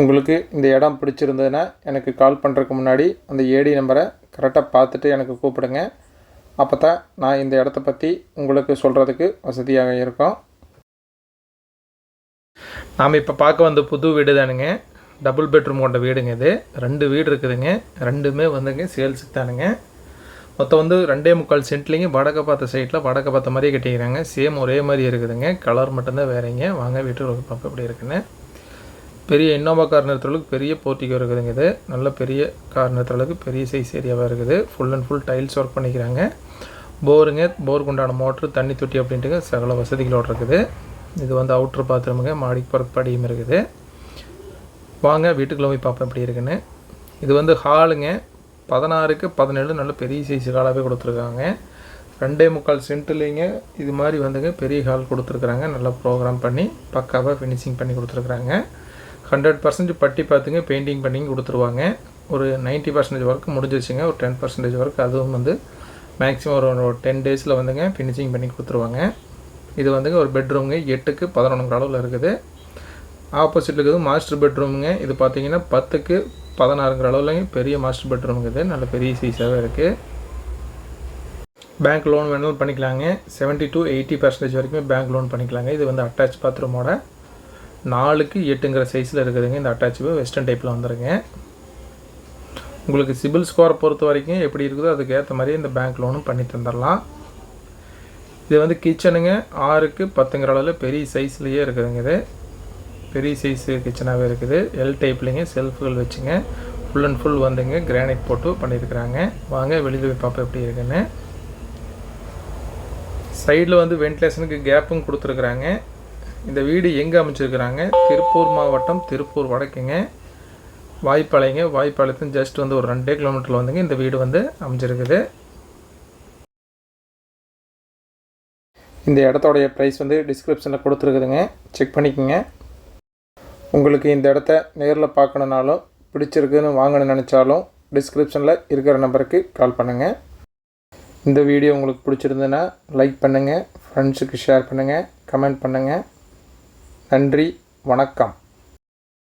உங்களுக்கு இந்த இடம் பிடிச்சிருந்ததுன்னா எனக்கு கால் பண்ணுறதுக்கு முன்னாடி அந்த ஏடி நம்பரை கரெக்டாக பார்த்துட்டு எனக்கு கூப்பிடுங்க. அப்போ தான் நான் இந்த இடத்த பற்றி உங்களுக்கு சொல்கிறதுக்கு வசதியாக இருக்கும். நாம் இப்போ பார்க்க வந்த புது வீடு தானுங்க. டபுள் பெட்ரூம் கொண்ட வீடுங்க இது. ரெண்டு வீடு இருக்குதுங்க. ரெண்டுமே வந்துங்க சேல்ஸுக்கு தானுங்க. மொத்தம் வந்து ரெண்டே முக்கால் சென்ட்லேயும் வடக்க பார்த்த சைட்டில் வடக்க பார்த்த மாதிரியே கட்டிக்கிறாங்க. சேம் ஒரே மாதிரி இருக்குதுங்க. கலர் மட்டும்தான் வேறங்க. வாங்க வீட்டு பார்க்க எப்படி இருக்குன்னு. பெரிய இன்னோவா கார் நிறுத்துறதுக்கு பெரிய போர்ட்டிகோ இருக்குதுங்க இது. நல்ல பெரிய கார் நிறுத்துறதுக்கு பெரிய சைஸ் ஏரியாவாக இருக்குது. Full and full tiles work பண்ணிக்கிறாங்க. போருங்க போருக்கு உண்டான மோட்ரு தண்ணி தொட்டி அப்படின்ட்டுங்க சகல வசதிகளோடு இருக்குது. இது வந்து அவுட்ரு பாத்ரூமுங்க மாடிக்கு போகிறக்கு படியும் இருக்குது. வாங்க வீட்டுக்குள்ளே போய் பார்ப்போம் எப்படி இருக்குன்னு. இது வந்து ஹாலுங்க பதினாறுக்கு பதினேழு நல்ல பெரிய சைஸ் ஹாலாகவே கொடுத்துருக்காங்க. ரெண்டே முக்கால் சென்ட்லேங்க இது மாதிரி வந்துங்க பெரிய ஹால் கொடுத்துருக்குறாங்க. நல்லா ப்ரோக்ராம் பண்ணி பக்காவாக ஃபினிஷிங் பண்ணி கொடுத்துருக்குறாங்க. ஹண்ட்ரட் பர்சன்டேஜ் பட்டி பார்த்துங்க பெயிண்டிங் பண்ணி கொடுத்துருவாங்க. ஒரு நைன்ட்டி பர்சன்டேஜ் ஒர்க் முடிஞ்சிச்சுங்க ஒரு டென் பர்சன்டேஜ் ஒர்க் அதுவும் வந்து மேக்ஸிமம் ஒரு டென் டேஸில் வந்துங்க ஃபினிஷிங் பண்ணி கொடுத்துருவாங்க. இது வந்துங்க ஒரு பெட்ரூமுங்க எட்டுக்கு பதினொன்று அளவில் இருக்குது. ஆப்போசிட்டில் இருக்குது மாஸ்டர் பெட்ரூமுங்க இது பார்த்தீங்கன்னா பத்துக்கு பதினாறுங்கிற அளவில் பெரிய மாஸ்டர் பெட்ரூமுங்க இது. நல்ல பெரிய சைஸாகவே இருக்குது பேங்க் லோன் வேணாலும் பண்ணிக்கலாங்க. செவன்ட்டி டு எயிட்டி பர்சன்டேஜ் வரைக்கும் பேங்க் லோன் பண்ணிக்கலாங்க. இது வந்து அட்டாச் பாத்ரூமோட நாலுக்கு எட்டுங்கிற சைஸில் இருக்குதுங்க. இந்த அட்டாச்சு வெஸ்டர்ன் டைப்பில் வந்துருங்க. உங்களுக்கு சிபில் ஸ்கோரை பொறுத்த வரைக்கும் எப்படி இருக்குதோ அதுக்கு ஏற்ற மாதிரி இந்த பேங்க் லோனும் பண்ணி தந்துடலாம் இது வந்து கிச்சனுங்க ஆறுக்கு பத்துங்கிற அளவில் பெரிய சைஸ்லேயே இருக்குதுங்க இது. பெரிய சைஸு கிச்சனாகவே இருக்குது. எல் டைப்லேங்க செல்ஃபுகள் வச்சுங்க. ஃபுல் அண்ட் ஃபுல் வந்துங்க. கிரானைட் போட்டு பண்ணியிருக்கிறாங்க வாங்க வெளியில் போய் பார்ப்போம் எப்படி இருக்குன்னு. சைடில் வந்து வென்டிலேஷனுக்கு கேப்பும் கொடுத்துருக்குறாங்க. இந்த வீடு எங்கே அமைச்சிருக்கிறாங்க? திருப்பூர் மாவட்டம் திருப்பூர் வடக்குங்க. வாய்ப்பாளையங்க வாய்ப்பாளையத்து ஜஸ்ட் வந்து ஒரு ரெண்டே கிலோமீட்டரில் வந்துங்க இந்த வீடு வந்து அமைஞ்சிருக்குது. இந்த இடத்தோடைய ப்ரைஸ் வந்து டிஸ்கிரிப்ஷனில் கொடுத்துருக்குதுங்க. செக் பண்ணிக்கோங்க. உங்களுக்கு இந்த இடத்த நேரில் பார்க்கணுனாலும் பிடிச்சிருக்குன்னு வாங்கணும்னு நினச்சாலும் டிஸ்கிரிப்ஷனில் இருக்கிற நம்பருக்கு கால் பண்ணுங்கள் இந்த வீடியோ உங்களுக்கு பிடிச்சிருந்ததுன்னா லைக் பண்ணுங்கள் ஃப்ரெண்ட்ஸுக்கு ஷேர் பண்ணுங்கள் கமெண்ட் பண்ணுங்கள் நன்றி வணக்கம்.